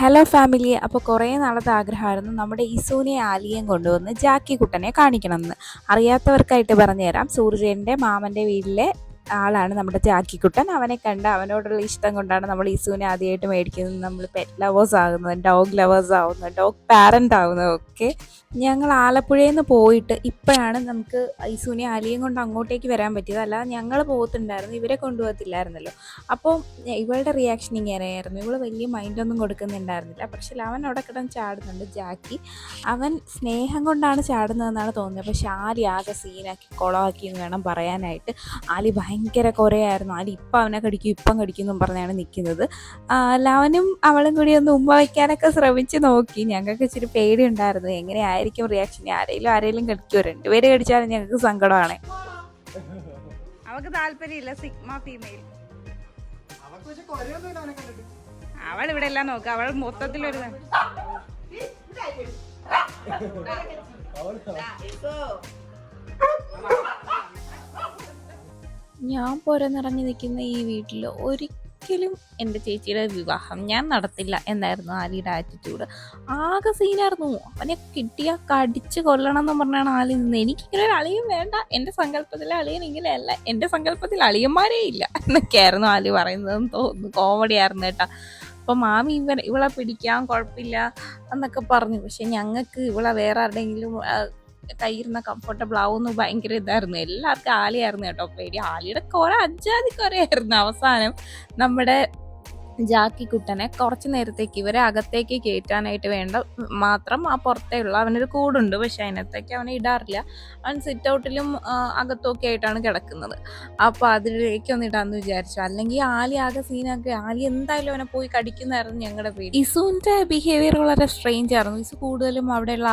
Hello family അപ്പോൾ കുറേ നാളത്തെ ആഗ്രഹമായിരുന്നു നമ്മുടെ ഇസൂനെ ആലിയും കൊണ്ടുവന്ന് ജാക്കി കുട്ടനെ കാണിക്കണമെന്ന്. അറിയാത്തവർക്കായിട്ട് പറഞ്ഞുതരാം. സൂര്യന്റെ മാമന്റെ വീട്ടിലെ ആളാണ് നമ്മുടെ ചാക്കിക്കുട്ടൻ അവനെ കണ്ട് അവനോടുള്ള ഇഷ്ടം കൊണ്ടാണ് നമ്മൾ ഇസുവിനെ ആദ്യമായിട്ട് മേടിക്കുന്നത്. നമ്മൾ പെറ്റ് ലവേഴ്സ് ആകുന്നത് ഡോഗ് ലവേഴ്സ് ആവുന്നത് ഡോഗ് പാരന്റ് ആവുന്നത് ഒക്കെ ഞങ്ങൾ ആലപ്പുഴയിൽ നിന്ന് പോയിട്ട് ഇപ്പോഴാണ് നമുക്ക് ഇസുവിനെ അലിയും കൊണ്ട് അങ്ങോട്ടേക്ക് വരാൻ പറ്റിയത്. അല്ലാതെ ഞങ്ങൾ പോകത്തുണ്ടായിരുന്നു ഇവരെ കൊണ്ടുപോകത്തില്ലായിരുന്നല്ലോ അപ്പോൾ ഇവളുടെ റിയാക്ഷൻ ഇങ്ങനെയായിരുന്നു. ഇവൾ വലിയ മൈൻഡൊന്നും കൊടുക്കുന്നുണ്ടായിരുന്നില്ല. പക്ഷേ അവൻ അവിടെ കിടന്ന് ചാടുന്നുണ്ട് ജാക്കി. അവൻ സ്നേഹം കൊണ്ടാണ് ചാടുന്നതെന്നാണ് തോന്നുന്നത്. പക്ഷെ ആലി ആകെ സീനാക്കി കുളമാക്കി എന്ന് വേണം പറയാനായിട്ട്. ആലി ഭയങ്കര കുറയായിരുന്നു. അല്ല ഇപ്പം അവനെ കടിക്കും ഇപ്പം കടിക്കും എന്നും പറഞ്ഞാണ് നിൽക്കുന്നത് ലവനും അവളും കൂടി ഒന്ന് ഉമ്മ വയ്ക്കാനൊക്കെ ശ്രമിച്ച് നോക്കി. ഞങ്ങൾക്ക് ഇച്ചിരി പേടിയുണ്ടായിരുന്നു. എങ്ങനെയായിരിക്കും റിയാക്ഷൻ ആരെങ്കിലും ആരെങ്കിലും കടിക്കുമോ രണ്ടുപേര് കടിച്ചാലും ഞങ്ങൾക്ക് സങ്കടമാണ്. അവൾക്ക് താല്പര്യമില്ല സിഗ്മ ഫീമെയിൽ അവൾ അവൾ ഇവിടെ എല്ലാം നോക്കുക അവൾ മൊത്തത്തിൽ മൊത്തത്തിലൊരു ഞാൻ പുറന്നിറങ്ങി നിൽക്കുന്ന ഈ വീട്ടിൽ ഒരിക്കലും എന്റെ ചേച്ചിയുടെ വിവാഹം ഞാൻ നടത്തില്ല എന്നായിരുന്നു ആലിയുടെ ആറ്റിറ്റ്യൂഡ് ആകെ സീനായിരുന്നു അവനെ കിട്ടിയാൽ കടിച്ച് കൊല്ലണം എന്ന് പറഞ്ഞാണ് ആലി നിന്ന്. എനിക്കിങ്ങനെ ഒരു അളിയും വേണ്ട. എന്റെ സങ്കല്പത്തിലെ അളിയൻ ഇങ്ങനെയല്ല. എന്റെ സങ്കല്പത്തിൽ അളിയന്മാരേ ഇല്ല എന്നൊക്കെയായിരുന്നു ആലി പറയുന്നതെന്ന് തോന്നുന്നു. കോമഡി ആയിരുന്നു കേട്ടാ. അപ്പം മാമി ഇവ ഇവളെ പിടിക്കാൻ കുഴപ്പമില്ല എന്നൊക്കെ പറഞ്ഞു. പക്ഷെ ഞങ്ങൾക്ക് ഇവളെ വേറെ ആരുടെയെങ്കിലും കയ്യിരുന്ന കംഫർട്ടബിൾ ആവുന്നു ഭയങ്കര ഇതായിരുന്നു. എല്ലാവർക്കും ആലിയായിരുന്നു കേട്ടോ. പേടി. ആലിയുടെ കുറെ അജാതി കുറയായിരുന്നു അവസാനം. നമ്മുടെ ജാക്കി കുട്ടനെ കുറച്ച് നേരത്തേക്ക് ഇവരെ അകത്തേക്ക് കയറ്റാനായിട്ട് വേണ്ട. മാത്രം ആ പുറത്തേയുള്ള അവനൊരു കൂടുണ്ട്. പക്ഷേ അതിനകത്തേക്ക് അവനെ ഇടാറില്ല. അവൻ സിറ്റ് ഔട്ടിലും അകത്തൊക്കെ ആയിട്ടാണ് കിടക്കുന്നത്. അപ്പോൾ ഒന്ന് ഇടാന്ന് വിചാരിച്ചു. അല്ലെങ്കിൽ ആലി ആകെ സീനാക്കി. ആലി എന്തായാലും അവനെ പോയി കടിക്കുന്നതായിരുന്നു ഞങ്ങളുടെ പേര് ഇസുവിന്റെ ബിഹേവിയർ വളരെ സ്ട്രെയിഞ്ച് ആയിരുന്നു. ഇസു കൂടുതലും അവിടെയുള്ള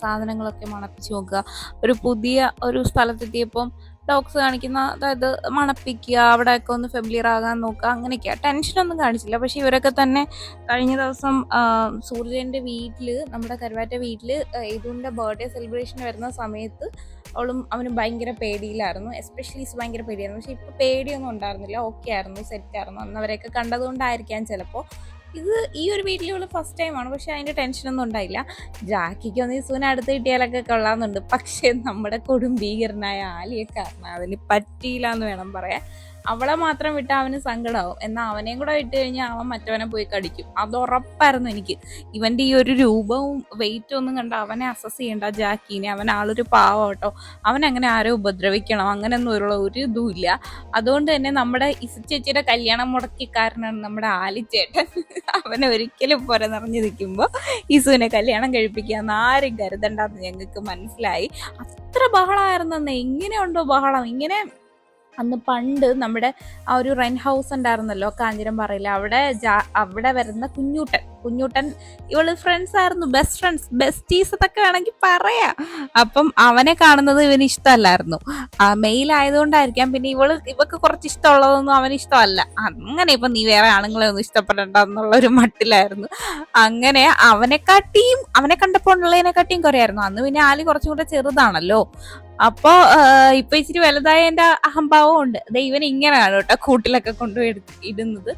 സാധനങ്ങളൊക്കെ മണപ്പിച്ച് നോക്കുക. ഒരു പുതിയ ഒരു സ്ഥലത്തെത്തിയപ്പം ഡോഗ്സ് കാണിക്കുന്ന അതായത് മണപ്പിക്കുക അവിടെയൊക്കെ ഒന്ന് ഫെമിലിയർ ആകാൻ നോക്കുക അങ്ങനെയൊക്കെയാ. ടെൻഷനൊന്നും കാണിച്ചില്ല. പക്ഷെ ഇവരൊക്കെ തന്നെ കഴിഞ്ഞ ദിവസം സൂര്യന്റെ വീട്ടിൽ നമ്മുടെ കരുവാറ്റ വീട്ടിൽ ഇതുന്റെ ബർത്ത്ഡേ സെലിബ്രേഷൻ വരുന്ന സമയത്ത് അവളും അവനും ഭയങ്കര പേടിയിലായിരുന്നു. എസ്പെഷ്യലി ഭയങ്കര പേടിയായിരുന്നു. പക്ഷെ ഇപ്പോൾ പേടിയൊന്നും ഉണ്ടായിരുന്നില്ല. ഓക്കെ ആയിരുന്നു സെറ്റ് ആയിരുന്നു. അന്ന് അവരെയൊക്കെ കണ്ടതുകൊണ്ടായിരിക്കാം ചിലപ്പോൾ ഇത് ഈ ഒരു വീട്ടിൽ ഇവൾ ഫസ്റ്റ് ടൈമാണ് പക്ഷെ അതിന്റെ ടെൻഷനൊന്നും ഉണ്ടായില്ല. ജാക്കിക്ക് ഒന്ന് സൂന അടുത്ത് കിട്ടിയാലൊക്കെ കൊള്ളാമെന്നുണ്ട്. പക്ഷേ നമ്മുടെ കൊടുംഭീകരനായ ആലിയെ കാരണം അതിന് പറ്റിയില്ല എന്ന് വേണം പറയാൻ. അവളെ മാത്രം വിട്ട അവന് സങ്കടമാവും എന്നാൽ അവനെയും കൂടെ വിട്ട് കഴിഞ്ഞാൽ അവൻ മറ്റവനെ പോയി കടിക്കും. അത് ഉറപ്പായിരുന്നു എനിക്ക്. ഇവന്റെ ഈ ഒരു രൂപവും വെയിറ്റും ഒന്നും കണ്ട അവനെ അസസ് ചെയ്യണ്ട ജാക്കീനെ. അവൻ ആളൊരു പാവം കേട്ടോ. അവൻ അങ്ങനെ ആരോ ഉപദ്രവിക്കണം? അങ്ങനെയൊന്നും ഒരു ഒരു ഇതുമില്ല അതുകൊണ്ട് തന്നെ നമ്മുടെ ഇസു ചേച്ചിയുടെ കല്യാണം മുടക്കിക്കാരനാണ് നമ്മുടെ ആലിച്ചേട്ടൻ അവനെ ഒരിക്കലും പുര നിറഞ്ഞു നിൽക്കുമ്പോൾ ഇസുവിനെ കല്യാണം കഴിപ്പിക്കാന്ന് ആരും കരുതണ്ടെന്ന് ഞങ്ങൾക്ക് മനസ്സിലായി. അത്ര ബഹളമായിരുന്നെന്ന് എങ്ങനെയുണ്ടോ ബഹളം? ഇങ്ങനെ അന്ന് പണ്ട് നമ്മുടെ ആ ഒരു റെൻ ഹൗസ് ഉണ്ടായിരുന്നല്ലോ കാഞ്ഞിരം പറയില്ല അവിടെ അവിടെ വരുന്ന കുഞ്ഞൂട്ടൻ. കുഞ്ഞൂട്ടൻ ഇവൾ ഫ്രണ്ട്സ് ആയിരുന്നു ബെസ്റ്റ് ഫ്രണ്ട്സ് ബെസ്റ്റീസ് എന്നൊക്കെ വേണമെങ്കിൽ പറയാം. അപ്പം അവനെ കാണുന്നത് ഇവന് ഇഷ്ടമല്ലായിരുന്നു. ആ മെയിൽ ആയതുകൊണ്ടായിരിക്കാം പിന്നെ ഇവൾ ഇവക്ക് കുറച്ച് ഇഷ്ടമുള്ളതൊന്നും അവന് ഇഷ്ടമല്ല. അങ്ങനെ ഇപ്പൊ നീ വേറെ ആണുങ്ങളെ ഒന്നും ഇഷ്ടപ്പെടണ്ട എന്നുള്ള ഒരു മട്ടിലായിരുന്നു. അങ്ങനെ അവനെക്കാട്ടിയും അവനെ കണ്ടപ്പോൾ ഉള്ളതിനെക്കാട്ടിയും കുറയായിരുന്നു. അന്ന് പിന്നെ ആലി കുറച്ചും കൂടെ ചെറുതാണല്ലോ. അപ്പോ ഇപ്പൊ ഇച്ചിരി വലുതായ എന്റെ അഹംഭാവം ഉണ്ട്. ദേ ഇവൻ ഇങ്ങനെയാണ് കേട്ടോ കൂട്ടിലൊക്കെ കൊണ്ടുപോയി ഇടുന്നത്.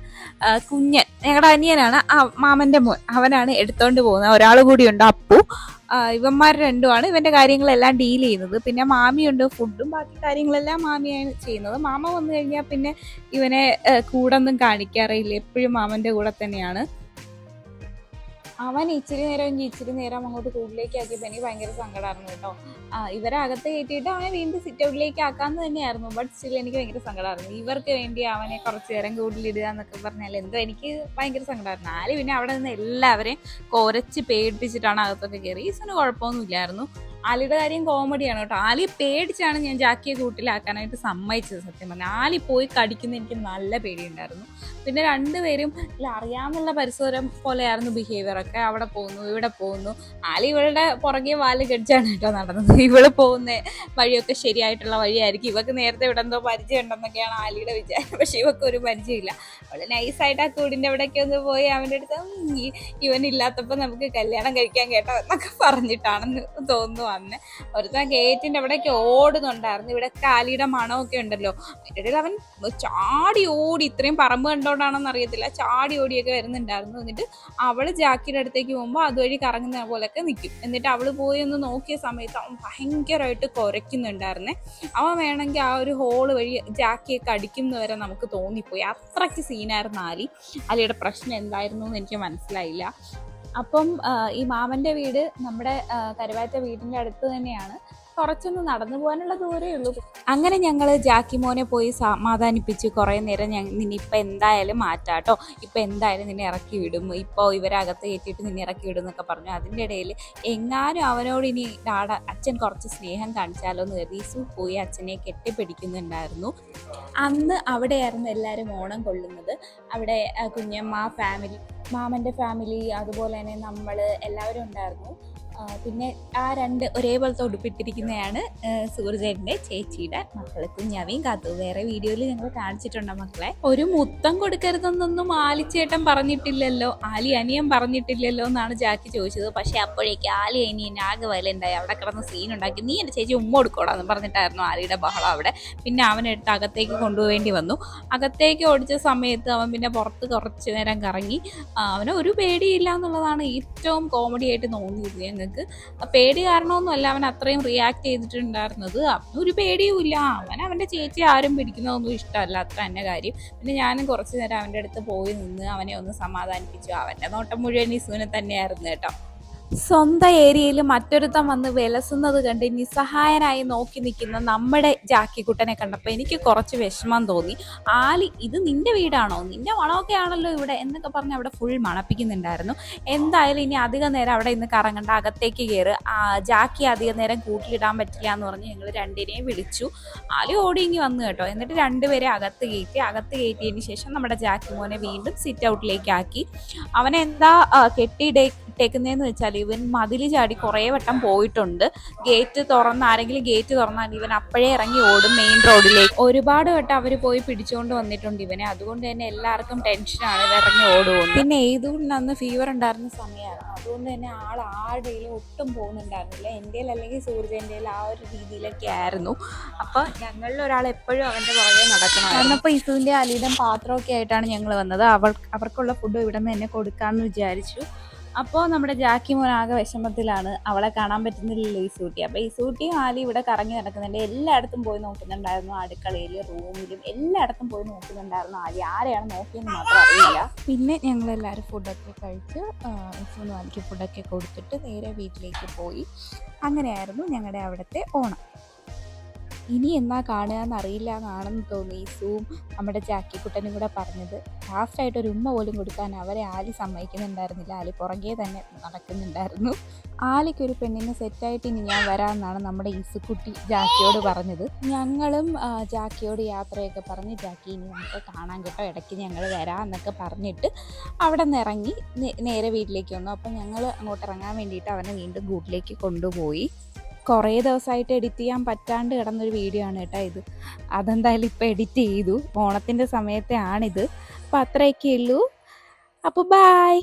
കുഞ്ഞൻ ഞങ്ങളുടെ അനിയനാണ്. മാമന്റെ മോൻ അവനാണ് എടുത്തോണ്ട് പോകുന്നത്. ഒരാൾ കൂടിയുണ്ട് അപ്പു. ഇവന്മാർ രണ്ടുമാണ് ഇവന്റെ കാര്യങ്ങളെല്ലാം ഡീൽ ചെയ്യുന്നത്. പിന്നെ മാമിയുണ്ട് ഫുഡും ബാക്കി കാര്യങ്ങളെല്ലാം മാമിയാണ് ചെയ്യുന്നത്. മാമ വന്നു കഴിഞ്ഞാൽ പിന്നെ ഇവനെ കൂടൊന്നും കാണിക്കാറില്ല എപ്പോഴും മാമന്റെ കൂടെ തന്നെയാണ്. അവൻ ഇച്ചിരി നേരം ഇച്ചിരി നേരം അങ്ങോട്ട് കൂട്ടിലേക്ക് ആക്കിയപ്പോൾ എനിക്ക് ഭയങ്കര സങ്കടമായിരുന്നു കേട്ടോ. ഇവരെ അകത്ത് കയറ്റിയിട്ട് അവനെ വീണ്ടും സിറ്റ് ഔട്ടിലേക്ക് ആക്കാന്ന് തന്നെയായിരുന്നു. ബട്ട് സ്റ്റിൽ എനിക്ക് ഭയങ്കര സങ്കടമായിരുന്നു ഇവർക്ക് വേണ്ടി അവനെ കുറച്ച് നേരം കൂട്ടിലിടുക എന്നൊക്കെ പറഞ്ഞാൽ എന്തോ എനിക്ക് ഭയങ്കര സങ്കടമായിരുന്നു ആര് പിന്നെ അവിടെ നിന്ന് എല്ലാവരെയും കുറച്ച് പേടിപ്പിച്ചിട്ടാണ് അകത്തൊക്കെ കയറി ഈസിന് കുഴപ്പമൊന്നുമില്ലായിരുന്നു. ആലിയുടെ കാര്യം കോമഡിയാണ് കേട്ടോ. ആലി പേടിച്ചാണ് ഞാൻ ജാക്കിയെ കൂട്ടിലാക്കാനായിട്ട് സമ്മതിച്ചത് സത്യം പറഞ്ഞാൽ ആലി പോയി കടിക്കുന്ന എനിക്ക് നല്ല പേടിയുണ്ടായിരുന്നു. പിന്നെ രണ്ടുപേരും അറിയാമെന്നുള്ള പരിസരം പോലെയായിരുന്നു ബിഹേവിയറൊക്കെ അവിടെ പോകുന്നു ഇവിടെ പോകുന്നു. ആലി ഇവളുടെ പുറകെ വാൽ കടിച്ചാണ് കേട്ടോ നടന്നത്. ഇവൾ പോകുന്ന വഴിയൊക്കെ ശരിയായിട്ടുള്ള വഴിയായിരിക്കും. ഇവക്ക് നേരത്തെ ഇവിടെ എന്തോ പരിചയം ഉണ്ടെന്നൊക്കെയാണ് ആലിയുടെ വിചാരം. പക്ഷെ ഇവക്ക് ഒരു പരിചയമില്ല. അവൾ നൈസായിട്ട് ആ കൂടിന്റെ അവിടേക്ക് ഒന്ന് പോയി അവന്റെ അടുത്ത് ഇവനില്ലാത്തപ്പോൾ നമുക്ക് കല്യാണം കഴിക്കാൻ കേട്ടോ എന്നൊക്കെ പറഞ്ഞിട്ടാണെന്ന് തോന്നുന്നു വന്ന്. ഒരുത്തൻ ഗേറ്റിന്റെ അവിടേക്ക് ഓടുന്നുണ്ടായിരുന്നു. ഇവിടെ കാലിയുടെ മണമൊക്കെ ഉണ്ടല്ലോ. ഇടയിൽ അവൻ ചാടി ഓടി. ഇത്രയും പറമ്പ് കണ്ടോണ്ടാണെന്ന് അറിയത്തില്ല. ചാടി ഓടിയൊക്കെ വരുന്നുണ്ടായിരുന്നു. എന്നിട്ട് അവൾ ജാക്കിയുടെ അടുത്തേക്ക് പോകുമ്പോൾ അതുവഴി കറങ്ങുന്ന പോലെയൊക്കെ നിൽക്കും എന്നിട്ട് അവൾ പോയി ഒന്ന് നോക്കിയ സമയത്ത് അവൻ ഭയങ്കരമായിട്ട് കുരയ്ക്കുന്നുണ്ടായിരുന്നേ. അവൻ വേണമെങ്കിൽ ആ ഒരു ഹോൾ വഴി ജാക്കിയൊക്കെ അടിക്കുന്നവരെ നമുക്ക് തോന്നിപ്പോയി. അത്രയ്ക്ക് സീനായിരുന്നു ആലി. അലിയുടെ പ്രശ്നം എന്തായിരുന്നു എന്ന് എനിക്ക് മനസ്സിലായില്ല. അപ്പം ഈ മാമന്റെ വീട് നമ്മുടെ കരുവാറ്റ വീടിന്റെ അടുത്ത് തന്നെയാണ്. കുറച്ചൊന്ന് നടന്നു പോകാനുള്ള ദൂരേ ഉള്ളൂ. അങ്ങനെ ഞങ്ങൾ ജാക്കി മോനെ പോയി സമാധാനിപ്പിച്ച് കുറേ നേരം ഞങ്ങൾ നിന്നെ ഇപ്പം എന്തായാലും മാറ്റാം കേട്ടോ ഇപ്പം എന്തായാലും നിന്നെ ഇറക്കി വിടും. ഇപ്പോൾ ഇവരകത്ത് കയറ്റിയിട്ട് നിന്നെ ഇറക്കി വിടും എന്നൊക്കെ പറഞ്ഞു. അതിന്റെ ഇടയിൽ എങ്ങാനും അവനോട് ഇനി ഡാഡ അച്ഛൻ കുറച്ച് സ്നേഹം കാണിച്ചാലോ എന്ന് ഇസു പോയി അച്ഛനെ കെട്ടിപ്പിടിക്കുന്നുണ്ടായിരുന്നു. അന്ന് അവിടെയായിരുന്നു എല്ലാവരും ഓണം കൊള്ളുന്നത്. അവിടെ കുഞ്ഞമ്മ ഫാമിലി മാമന്റെ ഫാമിലി അതുപോലെ തന്നെ നമ്മൾ എല്ലാവരും ഉണ്ടായിരുന്നു. പിന്നെ ആ രണ്ട് ഒരേപോലത്തെ ഉടുപ്പിട്ടിരിക്കുന്നതാണ് സൂർജേന്റെ ചേച്ചിയുടെ മക്കളെ. കുഞ്ഞാവിയും കാത്തു. വേറെ വീഡിയോയിൽ ഞങ്ങൾ കാണിച്ചിട്ടുണ്ട് മക്കളെ. ഒരു മുത്തം കൊടുക്കരുതെന്നൊന്നും ആലിച്ചേട്ടൻ പറഞ്ഞിട്ടില്ലല്ലോ. ആലി അനിയൻ പറഞ്ഞിട്ടില്ലല്ലോ എന്നാണ് ജാക്കി ചോദിച്ചത്. പക്ഷെ അപ്പോഴേക്ക് ആലി അനിയൻ ആകെ വയലുണ്ടായി അവിടെ കിടന്ന് സീൻ ഉണ്ടാക്കി. നീ എന്റെ ചേച്ചി ഉമ്മ കൊടുക്കോടാന്ന് പറഞ്ഞിട്ടായിരുന്നു ആലിയുടെ ബഹളം അവിടെ. പിന്നെ അവനെടുത്ത് അകത്തേക്ക് കൊണ്ടുപോകേണ്ടി വന്നു. അകത്തേക്ക് ഓടിച്ച സമയത്ത് അവൻ പിന്നെ പുറത്ത് കുറച്ച് നേരം കറങ്ങി അവനൊരു അവന് ഒരു പേടിയില്ല എന്നുള്ളതാണ് ഏറ്റവും കോമഡി ആയിട്ട് തോന്നിയത്. ഞങ്ങൾക്ക് പേടി കാരണമൊന്നുമല്ല അവൻ അത്രയും റിയാക്ട് ചെയ്തിട്ടുണ്ടായിരുന്നത്. ഒരു പേടിയും ഇല്ല. അവൻ അവന്റെ ചേച്ചി ആരും പിടിക്കുന്നതൊന്നും ഇഷ്ടമല്ല. അത്ര തന്നെ കാര്യം. പിന്നെ ഞാനും കുറച്ച് നേരം അവന്റെ അടുത്ത് പോയി നിന്ന് അവനെ ഒന്ന് സമാധാനിപ്പിച്ചു. അവന്റെ നോട്ടം മുഴുവൻ ഇസുവിനെ തന്നെയായിരുന്നു കേട്ടോ. സ്വന്തം ഏരിയയിൽ മറ്റൊരുത്തം വന്ന് വിലസുന്നത് കണ്ട് നിസ്സഹായനായി നോക്കി നിൽക്കുന്ന നമ്മുടെ ജാക്കിക്കുട്ടനെ കണ്ടപ്പോൾ എനിക്ക് കുറച്ച് വിഷമം തോന്നി. ആലി ഇത് നിന്റെ വീടാണോ? നിന്റെ മണമൊക്കെ ആണല്ലോ ഇവിടെ എന്നൊക്കെ പറഞ്ഞ് അവിടെ ഫുൾ മണപ്പിക്കുന്നുണ്ടായിരുന്നു. എന്തായാലും ഇനി അധികം നേരം അവിടെ ഇന്ന് കറങ്ങണ്ട. അകത്തേക്ക് കയറ് ജാക്കി അധികം നേരം കൂട്ടിലിടാൻ പറ്റില്ല എന്ന് പറഞ്ഞ് ഞങ്ങൾ രണ്ടിനെയും വിളിച്ചു. ആലി ഓടിങ്ങി വന്നു കേട്ടോ. എന്നിട്ട് രണ്ടുപേരെ അകത്ത് കയറ്റി. അകത്ത് കയറ്റിയതിന് ശേഷം നമ്മുടെ ജാക്കി മോനെ വീണ്ടും സിറ്റ് ഔട്ടിലേക്ക് ആക്കി. അവനെന്താ കെട്ടിയിടേ ഇട്ടേക്കുന്നതെന്ന് വെച്ചാൽ ഇവൻ മതിൽ ചാടി കുറേ വട്ടം പോയിട്ടുണ്ട്. ഗേറ്റ് തുറന്ന് ആരെങ്കിലും ഗേറ്റ് തുറന്നാൽ ഇവൻ അപ്പോഴേ ഇറങ്ങി ഓടും മെയിൻ റോഡിലേക്ക്. ഒരുപാട് വട്ടം അവർ പോയി പിടിച്ചുകൊണ്ട് വന്നിട്ടുണ്ട് ഇവനെ. അതുകൊണ്ട് തന്നെ എല്ലാവർക്കും ടെൻഷനാണ് ഇറങ്ങി ഓടുന്നത് പിന്നെ ഏതുകൊണ്ട് അന്ന് ഫീവർ ഉണ്ടായിരുന്ന സമയമാണ് അതുകൊണ്ട് തന്നെ ആൾ ആരുടെയിലും ഒട്ടും പോകുന്നുണ്ടായിരുന്നില്ല. എന്റെ അല്ലെങ്കിൽ സൂര്യന്റെ ആ ഒരു രീതിയിലൊക്കെ ആയിരുന്നു അപ്പോൾ ഞങ്ങളിൽ ഒരാൾ എപ്പോഴും അവന്റെ പുറകെ നടക്കണം വന്നപ്പോൾ ഇസുവിന്റെ അലീതം പാത്രമൊക്കെ ആയിട്ടാണ് ഞങ്ങൾ വന്നത്. അവൾ അവർക്കുള്ള ഫുഡ് ഇവിടെ നിന്ന് തന്നെ കൊടുക്കാമെന്ന് വിചാരിച്ചു. അപ്പോൾ നമ്മുടെ ജാക്കി മോൻ ആകെ വിഷമത്തിലാണ്. അവളെ കാണാൻ പറ്റുന്നില്ലല്ലോ ഈ സൂട്ടി. അപ്പോൾ ഈ സൂട്ടിയും ആലി ഇവിടെ കറങ്ങി നടക്കുന്നുണ്ട്. എല്ലായിടത്തും പോയി നോക്കുന്നുണ്ടായിരുന്നു. അടുക്കളയിൽ റൂമിലും എല്ലായിടത്തും പോയി നോക്കുന്നുണ്ടായിരുന്നു ആലി. ആരെയാണ് നോക്കിയെന്ന് മാത്രം അറിയില്ല. പിന്നെ ഞങ്ങളെല്ലാവരും ഫുഡൊക്കെ കഴിച്ച് ഇസുവിനും ആലിക്ക് ഫുഡൊക്കെ കൊടുത്തിട്ട് നേരെ വീട്ടിലേക്ക് പോയി. അങ്ങനെയായിരുന്നു ഞങ്ങളുടെ അവിടുത്തെ ഓണം. ഇനി എന്നാ കാണുക എന്നറിയില്ല എന്നാണെന്ന് തോന്നി സൂം നമ്മുടെ ജാക്കിക്കുട്ടനും കൂടെ പറഞ്ഞത്. ലാസ്റ്റായിട്ട് ഒരു ഉമ്മ പോലും കൊടുക്കാൻ അവരെ ആലി സമ്മതിക്കുന്നുണ്ടായിരുന്നില്ല. ആലി പുറകെ തന്നെ നടക്കുന്നുണ്ടായിരുന്നു. ആലിക്കൊരു പെണ്ണിനെ സെറ്റായിട്ട് ഇനി ഞാൻ വരാമെന്നാണ് നമ്മുടെ ഇസുക്കുട്ടി ജാക്കിയോട് പറഞ്ഞത്. ഞങ്ങളും ജാക്കിയോട് യാത്രയൊക്കെ പറഞ്ഞ് ജാക്കി ഇനി നമുക്ക് കാണാൻ കേട്ടോ. ഇടയ്ക്ക് ഞങ്ങൾ വരാം എന്നൊക്കെ പറഞ്ഞിട്ട് അവിടെ നിന്ന് ഇറങ്ങി. നേരെ വീട്ടിലേക്ക് വന്നു. അപ്പം ഞങ്ങൾ അങ്ങോട്ട് ഇറങ്ങാൻ വേണ്ടിയിട്ട് അവനെ വീണ്ടും കൂട്ടിലേക്ക് കൊണ്ടുപോയി. കുറേ ദിവസമായിട്ട് എഡിറ്റ് ചെയ്യാൻ പറ്റാണ്ട് കിടന്നൊരു വീഡിയോ ആണ് കേട്ടോ ഇത്. അതെന്തായാലും ഇപ്പോൾ എഡിറ്റ് ചെയ്തു. ഓണത്തിന്റെ സമയത്തെ ആണിത്. അപ്പോൾ അത്രയൊക്കെ ഉള്ളൂ. അപ്പോൾ ബായ്